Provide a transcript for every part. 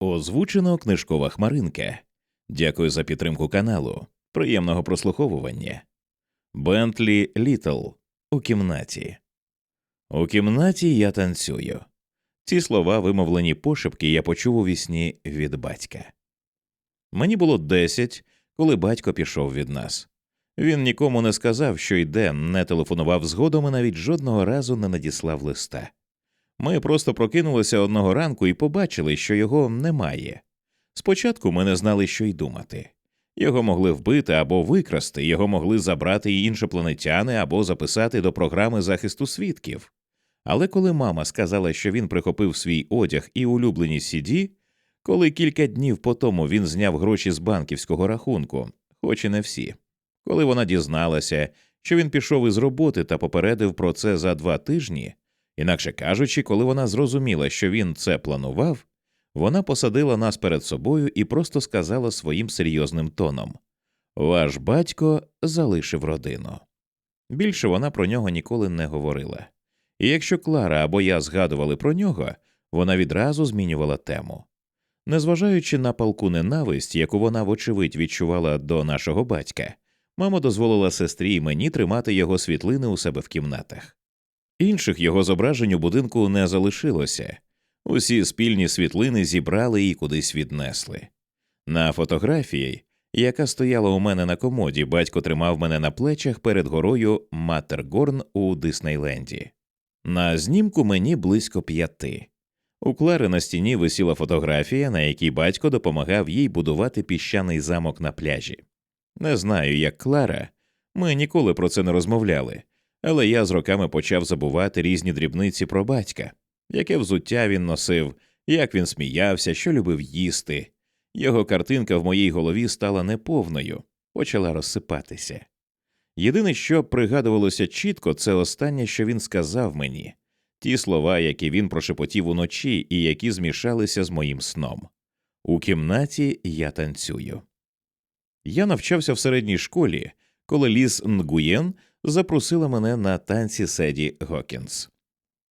Озвучено книжкова хмаринка. Дякую за підтримку каналу. Приємного прослуховування. Бентлі Літл у кімнаті. У кімнаті я танцюю. Ці слова, вимовлені пошепки, я почув у вісні від батька. Мені було десять, коли батько пішов від нас. Він нікому не сказав, що йде, не телефонував згодом і навіть жодного разу не надіслав листа. Ми просто прокинулися одного ранку і побачили, що його немає. Спочатку ми не знали, що й думати. Його могли вбити або викрасти, його могли забрати і іншопланетяни або записати до програми захисту свідків. Але коли мама сказала, що він прихопив свій одяг і улюблені сіді, коли кілька днів по тому він зняв гроші з банківського рахунку, хоч і не всі, коли вона дізналася, що він пішов із роботи та попередив про це за два тижні, інакше кажучи, коли вона зрозуміла, що він це планував, вона посадила нас перед собою і просто сказала своїм серйозним тоном Ваш батько залишив родину. Більше вона про нього ніколи не говорила. І якщо Клара або я згадували про нього, вона відразу змінювала тему. Незважаючи на палку ненависть, яку вона, вочевидь, відчувала до нашого батька, мама дозволила сестрі і мені тримати його світлини у себе в кімнатах. Інших його зображень у будинку не залишилося, усі спільні світлини зібрали і кудись віднесли. На фотографії, яка стояла у мене на комоді, батько тримав мене на плечах перед горою Матергорн у Диснейленді. На знімку мені близько п'яти. У Клари на стіні висіла фотографія, на якій батько допомагав їй будувати піщаний замок на пляжі. Не знаю, як Клара, ми ніколи про це не розмовляли, але я з роками почав забувати різні дрібниці про батька, яке взуття він носив, як він сміявся, що любив їсти. Його картинка в моїй голові стала неповною, почала розсипатися. Єдине, що пригадувалося чітко, це останнє, що він сказав мені ті слова, які він прошепотів уночі і які змішалися з моїм сном. У кімнаті я танцюю. Я навчався в середній школі, коли Ліс Нгуєн запросила мене на танці Седі Гокінс.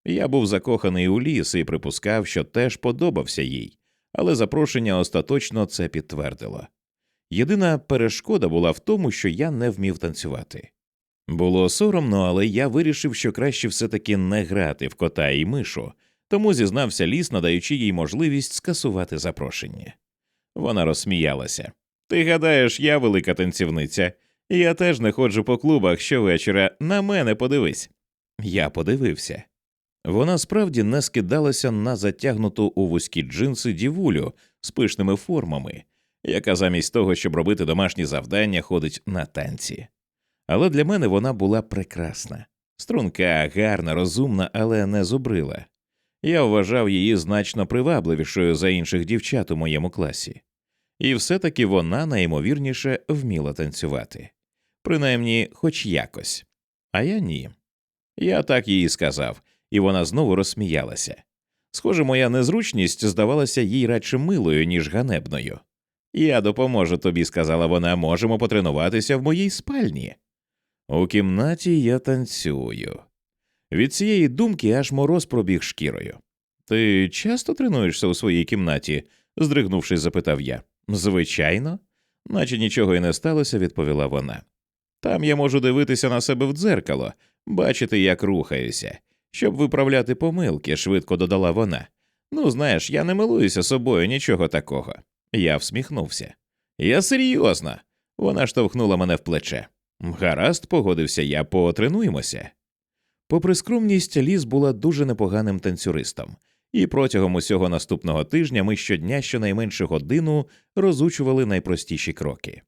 Я був закоханий у ліс і припускав, що теж подобався їй, але запрошення остаточно це підтвердило. Єдина перешкода була в тому, що я не вмів танцювати. Було соромно, але я вирішив, що краще все таки не грати в кота і мишу, тому зізнався ліс, надаючи їй можливість скасувати запрошення. Вона розсміялася. Ти гадаєш, я велика танцівниця. Я теж не ходжу по клубах щовечора. На мене подивись. Я подивився. Вона справді не скидалася на затягнуту у вузькі джинси дівулю з пишними формами, яка замість того, щоб робити домашні завдання, ходить на танці. Але для мене вона була прекрасна, струнка, гарна, розумна, але не зубрила. Я вважав її значно привабливішою за інших дівчат у моєму класі, і все таки вона найімовірніше вміла танцювати, принаймні, хоч якось. А я ні. Я так їй сказав, і вона знову розсміялася. Схоже, моя незручність здавалася їй радше милою, ніж ганебною. Я допоможу тобі, сказала вона, можемо потренуватися в моїй спальні. У кімнаті я танцюю. Від цієї думки аж мороз пробіг шкірою. Ти часто тренуєшся у своїй кімнаті? здригнувшись, запитав я. Звичайно, наче нічого і не сталося, відповіла вона. Там я можу дивитися на себе в дзеркало, бачити, як рухаюся, щоб виправляти помилки, швидко додала вона. Ну, знаєш, я не милуюся собою нічого такого. Я всміхнувся. Я серйозно. Вона штовхнула мене в плече. Гаразд, погодився я, потренуємося. Попри скромність, ліс була дуже непоганим танцюристом, і протягом усього наступного тижня ми щодня щонайменше годину розучували найпростіші кроки.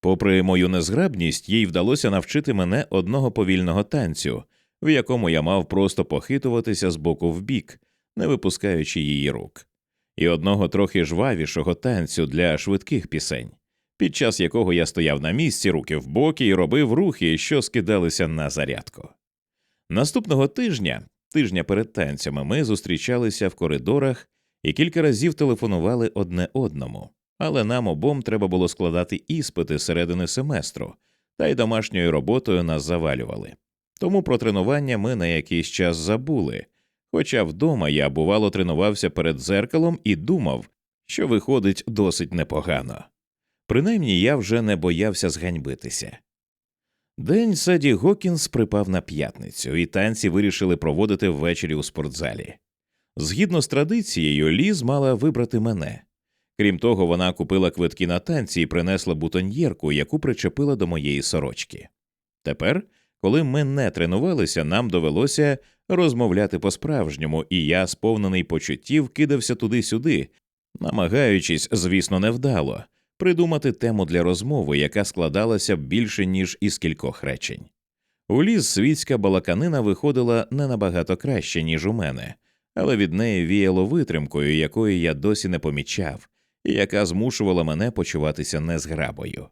Попри мою незграбність, їй вдалося навчити мене одного повільного танцю, в якому я мав просто похитуватися з боку в бік, не випускаючи її рук, і одного трохи жвавішого танцю для швидких пісень, під час якого я стояв на місці, руки в боки і робив рухи, що скидалися на зарядку. Наступного тижня, тижня перед танцями, ми зустрічалися в коридорах і кілька разів телефонували одне одному, але нам обом треба було складати іспити середини семестру, та й домашньою роботою нас завалювали. Тому про тренування ми на якийсь час забули, хоча вдома я, бувало, тренувався перед дзеркалом і думав, що виходить досить непогано. Принаймні я вже не боявся зганьбитися. День Саді Гокінс припав на п'ятницю, і танці вирішили проводити ввечері у спортзалі. Згідно з традицією, Ліз мала вибрати мене. Крім того, вона купила квитки на танці і принесла бутоньєрку, яку причепила до моєї сорочки. Тепер, коли ми не тренувалися, нам довелося розмовляти по-справжньому, і я, сповнений почуттів, кидався туди-сюди, намагаючись, звісно, невдало, придумати тему для розмови, яка складалася б більше, ніж із кількох речень. У ліс світська балаканина виходила не набагато краще, ніж у мене, але від неї віяло витримкою, якої я досі не помічав, яка змушувала мене почуватися незграбою.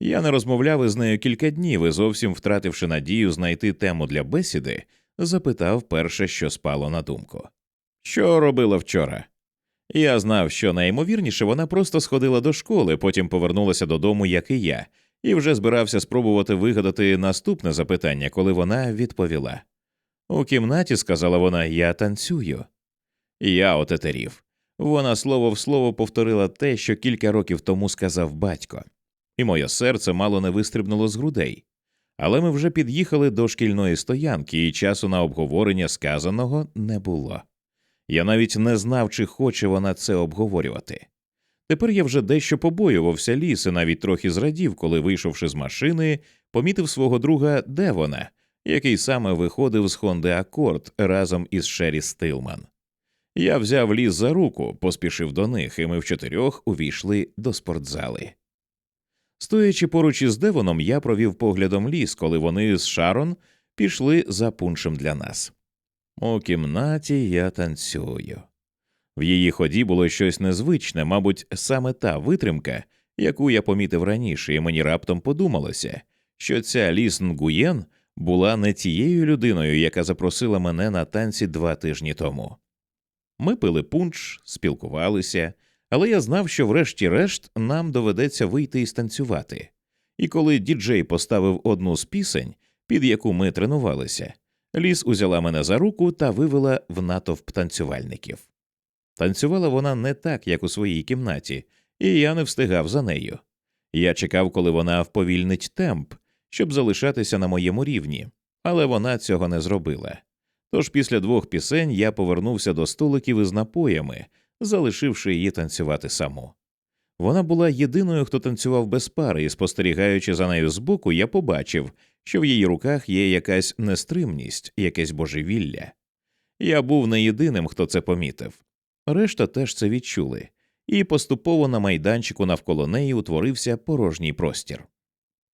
Я не розмовляв із нею кілька днів і зовсім втративши надію знайти тему для бесіди, запитав перше, що спало на думку. Що робила вчора? Я знав, що найімовірніше вона просто сходила до школи, потім повернулася додому, як і я, і вже збирався спробувати вигадати наступне запитання, коли вона відповіла. У кімнаті, сказала вона, я танцюю. Я отетерів. Вона слово в слово повторила те, що кілька років тому сказав батько, і моє серце мало не вистрибнуло з грудей. Але ми вже під'їхали до шкільної стоянки, і часу на обговорення сказаного не було. Я навіть не знав, чи хоче вона це обговорювати. Тепер я вже дещо побоювався ліс і навіть трохи зрадів, коли, вийшовши з машини, помітив свого друга Девона, який саме виходив з Хонди Акорд разом із Шері Стилман. Я взяв ліс за руку, поспішив до них, і ми в чотирьох увійшли до спортзали. Стоячи поруч із Девоном, я провів поглядом ліс, коли вони з Шарон пішли за пуншем для нас. У кімнаті я танцюю. В її ході було щось незвичне, мабуть, саме та витримка, яку я помітив раніше, і мені раптом подумалося, що ця ліс Нгуєн була не тією людиною, яка запросила мене на танці два тижні тому. Ми пили пунш, спілкувалися, але я знав, що врешті-решт нам доведеться вийти і станцювати. І коли діджей поставив одну з пісень, під яку ми тренувалися, ліс узяла мене за руку та вивела в натовп танцювальників. Танцювала вона не так, як у своїй кімнаті, і я не встигав за нею. Я чекав, коли вона вповільнить темп, щоб залишатися на моєму рівні, але вона цього не зробила. Тож після двох пісень я повернувся до столиків із напоями, залишивши її танцювати саму. Вона була єдиною, хто танцював без пари, і спостерігаючи за нею збоку, я побачив, що в її руках є якась нестримність, якесь божевілля. Я був не єдиним, хто це помітив. Решта теж це відчули, і поступово на майданчику навколо неї утворився порожній простір.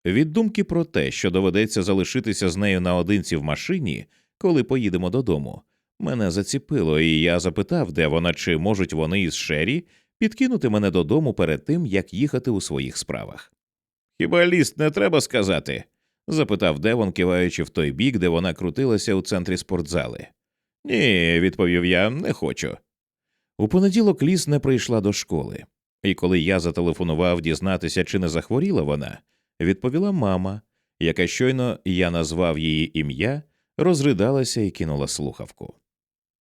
Від думки про те, що доведеться залишитися з нею наодинці в машині, коли поїдемо додому, мене заціпило, і я запитав, де вона, чи можуть вони із Шері підкинути мене додому перед тим, як їхати у своїх справах. Хіба ліст не треба сказати? запитав Девон, киваючи в той бік, де вона крутилася у центрі спортзали. Ні, відповів я, не хочу. У понеділок ліс не прийшла до школи, і коли я зателефонував дізнатися, чи не захворіла вона, відповіла мама, яка щойно я назвав її ім'я, розридалася і кинула слухавку.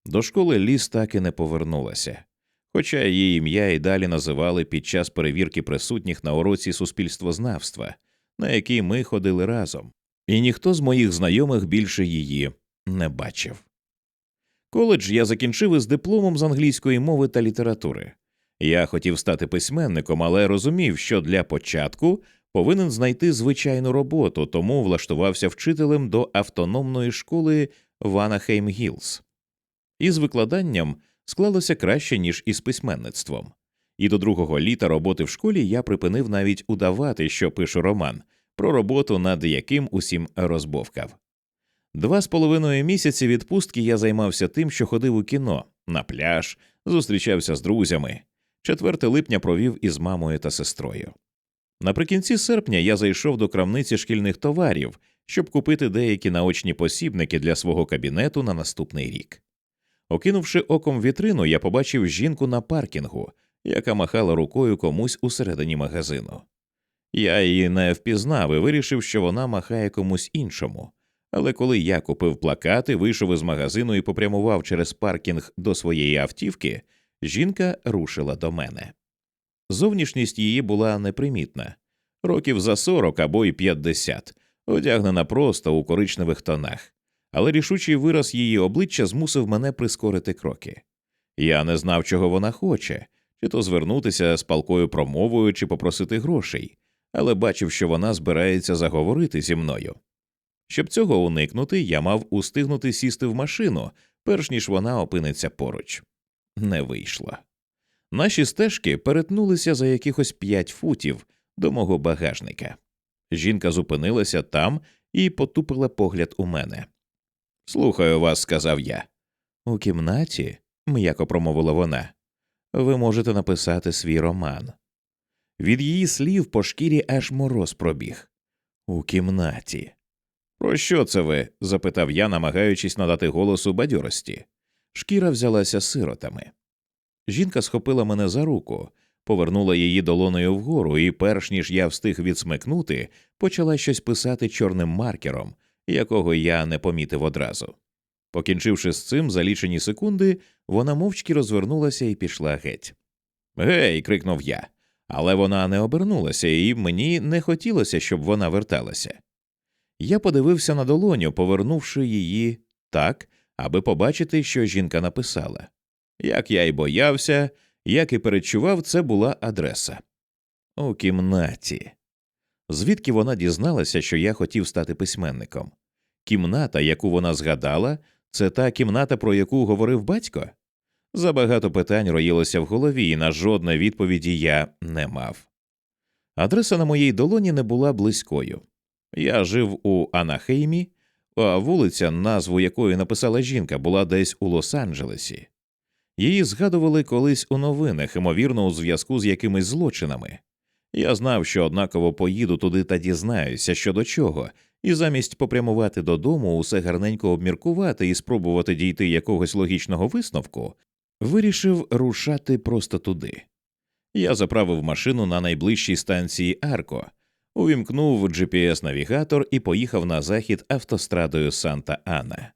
До школи ліс так і не повернулася, хоча її ім'я і далі називали під час перевірки присутніх на уроці суспільствознавства, на який ми ходили разом, і ніхто з моїх знайомих більше її не бачив. Коледж я закінчив із дипломом з англійської мови та літератури. Я хотів стати письменником, але розумів, що для початку повинен знайти звичайну роботу, тому влаштувався вчителем до автономної школи Ванахейм Гілз. Із викладанням склалося краще, ніж із письменництвом. І до другого літа роботи в школі я припинив навіть удавати, що пишу роман, про роботу, над яким усім розбовкав. Два з половиною місяці відпустки я займався тим, що ходив у кіно, на пляж, зустрічався з друзями. 4 липня провів із мамою та сестрою. Наприкінці серпня я зайшов до крамниці шкільних товарів, щоб купити деякі наочні посібники для свого кабінету на наступний рік. Окинувши оком вітрину, я побачив жінку на паркінгу, яка махала рукою комусь усередині магазину. Я її не впізнав і вирішив, що вона махає комусь іншому. Але коли я купив плакати, вийшов із магазину і попрямував через паркінг до своєї автівки, Жінка рушила до мене. Зовнішність її була непримітна, років за сорок або й п'ятдесят, одягнена просто у коричневих тонах, але рішучий вираз її обличчя змусив мене прискорити кроки. Я не знав, чого вона хоче, чи то звернутися з палкою промовою, чи попросити грошей, але бачив, що вона збирається заговорити зі мною. Щоб цього уникнути, я мав устигнути сісти в машину, перш ніж вона опиниться поруч. Не вийшло. Наші стежки перетнулися за якихось п'ять футів до мого багажника. Жінка зупинилася там і потупила погляд у мене. Слухаю вас, сказав я. У кімнаті, м'яко промовила вона, ви можете написати свій роман. Від її слів по шкірі аж мороз пробіг. У кімнаті. Про що це ви? запитав я, намагаючись надати голосу бадьорості. Шкіра взялася сиротами. Жінка схопила мене за руку, повернула її долоною вгору, і, перш ніж я встиг відсмикнути, почала щось писати чорним маркером, якого я не помітив одразу. Покінчивши з цим, за лічені секунди, вона мовчки розвернулася і пішла геть. Гей. крикнув я, але вона не обернулася, і мені не хотілося, щоб вона верталася. Я подивився на долоню, повернувши її так, аби побачити, що жінка написала. Як я й боявся, як і передчував, це була адреса. У кімнаті. Звідки вона дізналася, що я хотів стати письменником? Кімната, яку вона згадала, це та кімната, про яку говорив батько? Забагато питань роїлося в голові, і на жодної відповіді я не мав. Адреса на моїй долоні не була близькою. Я жив у Анахеймі, а вулиця, назву якої написала жінка, була десь у Лос-Анджелесі. Її згадували колись у новинах, ймовірно, у зв'язку з якимись злочинами. Я знав, що однаково поїду туди та дізнаюся, що до чого, і замість попрямувати додому, усе гарненько обміркувати і спробувати дійти якогось логічного висновку, вирішив рушати просто туди. Я заправив машину на найближчій станції Арко, увімкнув GPS-навігатор і поїхав на захід автострадою Санта Ана.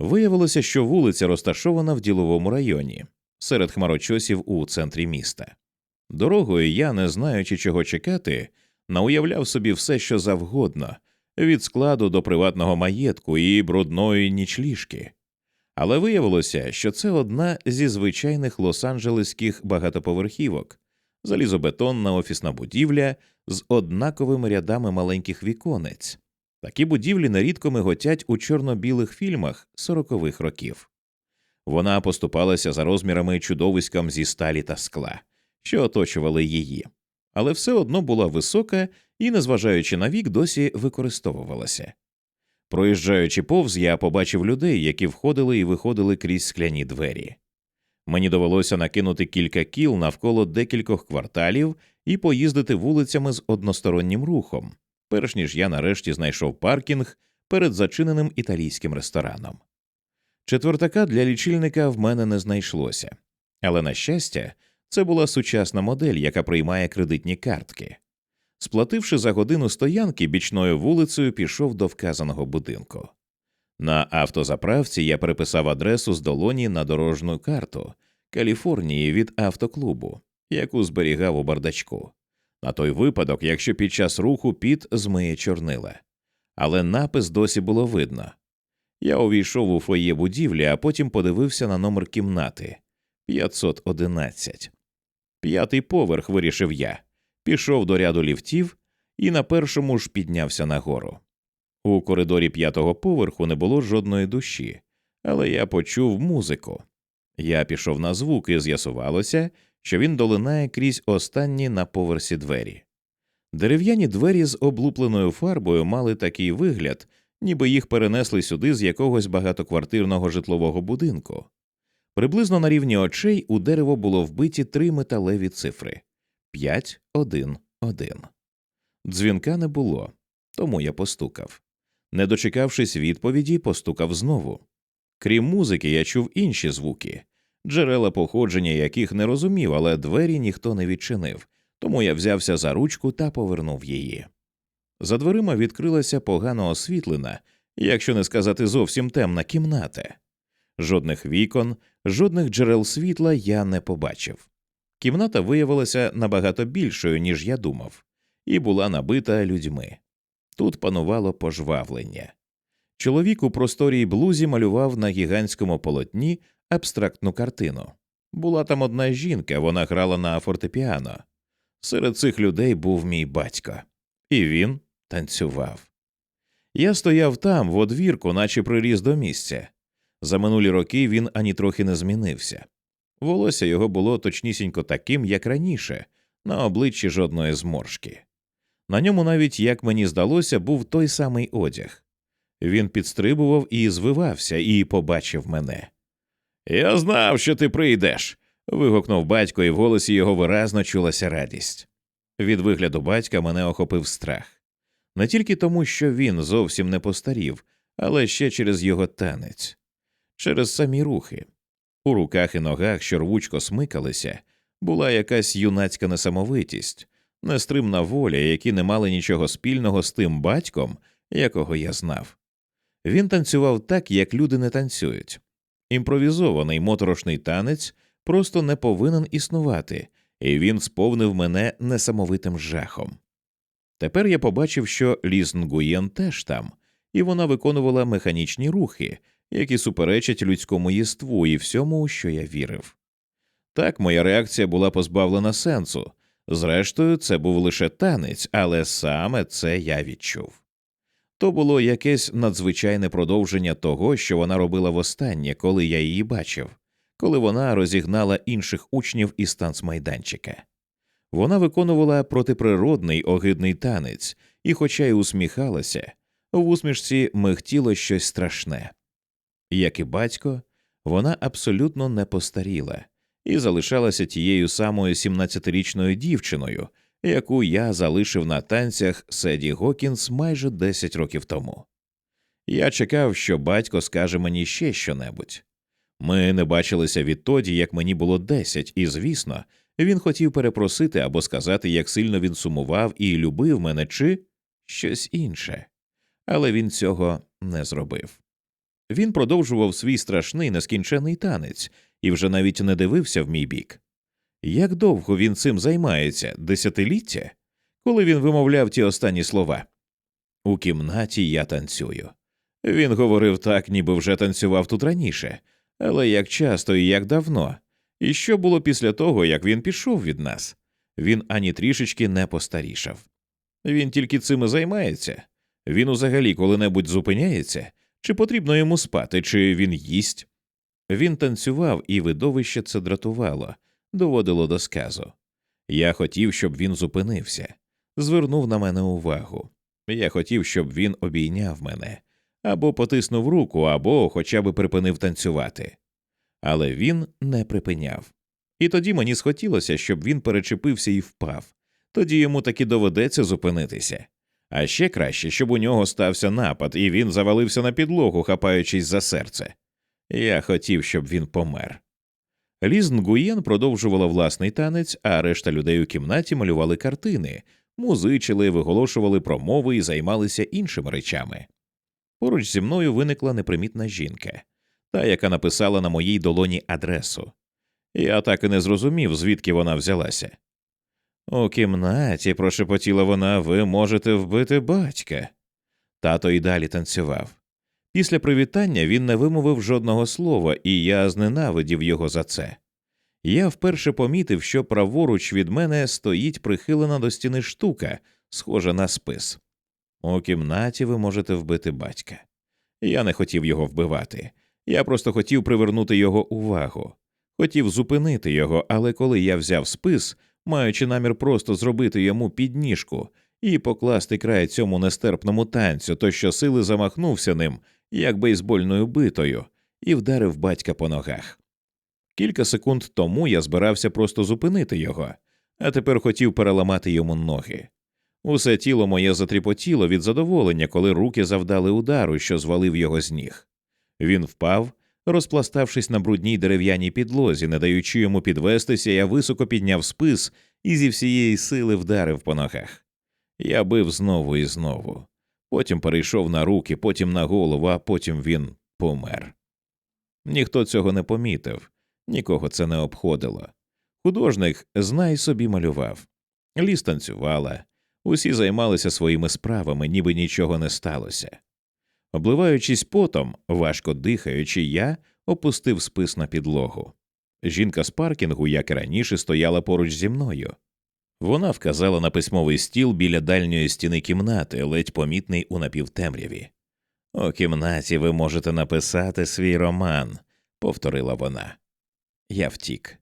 Виявилося, що вулиця розташована в діловому районі, серед хмарочосів у центрі міста. Дорогою я, не знаючи, чого чекати, науявляв собі все, що завгодно, від складу до приватного маєтку і брудної нічліжки. Але виявилося, що це одна зі звичайних лос-анджелеських багатоповерхівок, залізобетонна офісна будівля з однаковими рядами маленьких віконець. Такі будівлі нерідко миготять у чорно-білих фільмах сорокових років. Вона поступалася за розмірами чудовиськам зі сталі та скла, що оточували її, але все одно була висока і, незважаючи на вік, досі використовувалася. Проїжджаючи повз, я побачив людей, які входили і виходили крізь скляні двері. Мені довелося накинути кілька кіл навколо декількох кварталів і поїздити вулицями з одностороннім рухом, перш ніж я нарешті знайшов паркінг перед зачиненим італійським рестораном. Четвертака для лічильника в мене не знайшлося, але, на щастя, це була сучасна модель, яка приймає кредитні картки. Сплативши за годину стоянки, бічною вулицею пішов до вказаного будинку. На автозаправці я переписав адресу з долоні на дорожню карту Каліфорнії від автоклубу, яку зберігав у бардачку, на той випадок, якщо під час руху піт змиє чорнила. Але напис досі було видно. Я увійшов у фоє будівлі, а потім подивився на номер кімнати 511. П'ятий поверх вирішив я, пішов до ряду ліфтів і на першому ж піднявся нагору. У коридорі п'ятого поверху не було жодної душі, але я почув музику. Я пішов на звук і з'ясувалося, що він долинає крізь останні на поверсі двері. Дерев'яні двері з облупленою фарбою мали такий вигляд, ніби їх перенесли сюди з якогось багатоквартирного житлового будинку. Приблизно на рівні очей у дерево було вбиті три металеві цифри п'ять, один, один. Дзвінка не було, тому я постукав. Не дочекавшись відповіді, постукав знову. Крім музики, я чув інші звуки, джерела походження яких не розумів, але двері ніхто не відчинив, тому я взявся за ручку та повернув її. За дверима відкрилася погано освітлена, якщо не сказати зовсім темна кімната. Жодних вікон, жодних джерел світла я не побачив. Кімната виявилася набагато більшою, ніж я думав, і була набита людьми. Тут панувало пожвавлення. Чоловік у просторій блузі малював на гігантському полотні абстрактну картину. Була там одна жінка, вона грала на фортепіано. Серед цих людей був мій батько, і він танцював. Я стояв там, в одвірку, наче приріс до місця. За минулі роки він ані трохи не змінився. Волосся його було точнісінько таким, як раніше, на обличчі жодної зморшки. На ньому навіть, як мені здалося, був той самий одяг. Він підстрибував і звивався, і побачив мене. Я знав, що ти прийдеш. вигукнув батько, і в голосі його виразно чулася радість. Від вигляду батька мене охопив страх. Не тільки тому, що він зовсім не постарів, але ще через його танець, через самі рухи. У руках і ногах, що рвучко смикалися, була якась юнацька несамовитість, нестримна воля, які не мали нічого спільного з тим батьком, якого я знав. Він танцював так, як люди не танцюють. Імпровізований моторошний танець просто не повинен існувати, і він сповнив мене несамовитим жахом. Тепер я побачив, що Ліз Нгуєн теж там, і вона виконувала механічні рухи, які суперечать людському єству і всьому, що я вірив. Так, моя реакція була позбавлена сенсу. Зрештою, це був лише танець, але саме це я відчув. То було якесь надзвичайне продовження того, що вона робила востаннє, коли я її бачив, коли вона розігнала інших учнів із танцмайданчика. Вона виконувала протиприродний огидний танець, і, хоча й усміхалася, в усмішці михтіло щось страшне. Як і батько, вона абсолютно не постаріла і залишалася тією самою 17-річною дівчиною, яку я залишив на танцях Седі Гокінс майже 10 років тому. Я чекав, що батько скаже мені ще щонебудь. Ми не бачилися відтоді, як мені було 10, і, звісно, він хотів перепросити або сказати, як сильно він сумував і любив мене, чи щось інше, але він цього не зробив. Він продовжував свій страшний нескінчений танець і вже навіть не дивився в мій бік. Як довго він цим займається, десятиліття, коли він вимовляв ті останні слова? У кімнаті я танцюю. Він говорив так, ніби вже танцював тут раніше, але як часто і як давно, і що було після того, як він пішов від нас? Він ані трішечки не постарішав. Він тільки цим і займається. Він узагалі коли-небудь зупиняється, чи потрібно йому спати, чи він їсть. Він танцював, і видовище це дратувало, доводило до сказу. Я хотів, щоб він зупинився, звернув на мене увагу. Я хотів, щоб він обійняв мене або потиснув руку, або хоча б припинив танцювати. Але він не припиняв. І тоді мені схотілося, щоб він перечепився і впав. Тоді йому таки доведеться зупинитися. А ще краще, щоб у нього стався напад, і він завалився на підлогу, хапаючись за серце. Я хотів, щоб він помер. Ліз Нгуєн продовжувала власний танець, а решта людей у кімнаті малювали картини, музичили, виголошували промови і займалися іншими речами. Поруч зі мною виникла непримітна жінка, та, яка написала на моїй долоні адресу. Я так і не зрозумів, звідки вона взялася. У кімнаті, прошепотіла вона, ви можете вбити батька. Тато й далі танцював. Після привітання він не вимовив жодного слова, і я зненавидів його за це. Я вперше помітив, що праворуч від мене стоїть прихилена до стіни штука, схожа на спис. У кімнаті ви можете вбити батька. Я не хотів його вбивати, я просто хотів привернути його увагу, хотів зупинити його, але коли я взяв спис, маючи намір просто зробити йому підніжку і покласти край цьому нестерпному танцю, то щосили замахнувся ним, як бейсбольною битою, і вдарив батька по ногах. Кілька секунд тому я збирався просто зупинити його, а тепер хотів переламати йому ноги. Усе тіло моє затріпотіло від задоволення, коли руки завдали удару, що звалив його з ніг. Він впав, розпластавшись на брудній дерев'яній підлозі, не даючи йому підвестися, я високо підняв спис і зі всієї сили вдарив по ногах. Я бив знову і знову. Потім перейшов на руки, потім на голову, а потім він помер. Ніхто цього не помітив, нікого це не обходило. Художник знай собі малював. Ліс танцювала, усі займалися своїми справами, ніби нічого не сталося. Обливаючись потом, важко дихаючи, я опустив спис на підлогу. Жінка з паркінгу, як і раніше, стояла поруч зі мною. Вона вказала на письмовий стіл біля дальньої стіни кімнати, ледь помітний у напівтемряві. У кімнаті ви можете написати свій роман, повторила вона. Я втік.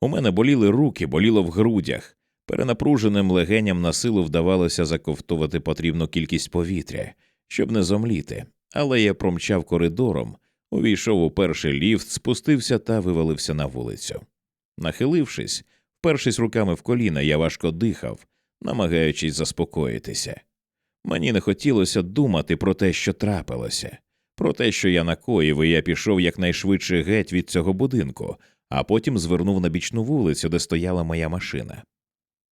У мене боліли руки, боліло в грудях. Перенапруженим легеням на силу вдавалося заковтувати потрібну кількість повітря, щоб не зомліти, але я промчав коридором, увійшов у перший ліфт, спустився та вивалився на вулицю. Нахилившись, впершись руками в коліна, я важко дихав, намагаючись заспокоїтися. Мені не хотілося думати про те, що трапилося, про те, що я накоїв, і я пішов якнайшвидше геть від цього будинку, а потім звернув на бічну вулицю, де стояла моя машина.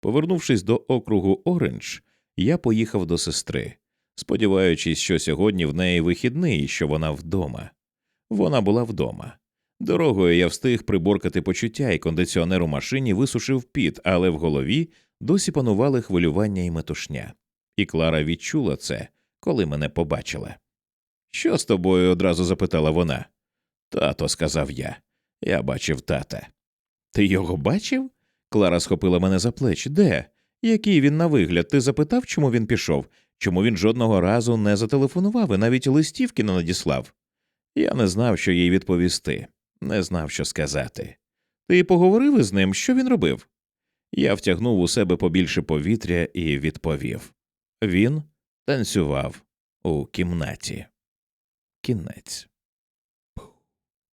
Повернувшись до округу Ориндж, я поїхав до сестри, сподіваючись, що сьогодні в неї вихідний і що вона вдома. Вона була вдома. Дорогою я встиг приборкати почуття, і кондиціонер у машині висушив піт, але в голові досі панували хвилювання і метушня. І Клара відчула це, коли мене побачила. Що з тобою? одразу запитала вона. Тато, сказав я. Я бачив тата. Ти його бачив? Клара схопила мене за плечі. Де? Який він на вигляд? Ти запитав, чому він пішов? Чому він жодного разу не зателефонував і навіть листівки не надіслав? Я не знав, що їй відповісти, не знав, що сказати. Ти поговорив із ним, що він робив? Я втягнув у себе побільше повітря і відповів він танцював у кімнаті. Кінець.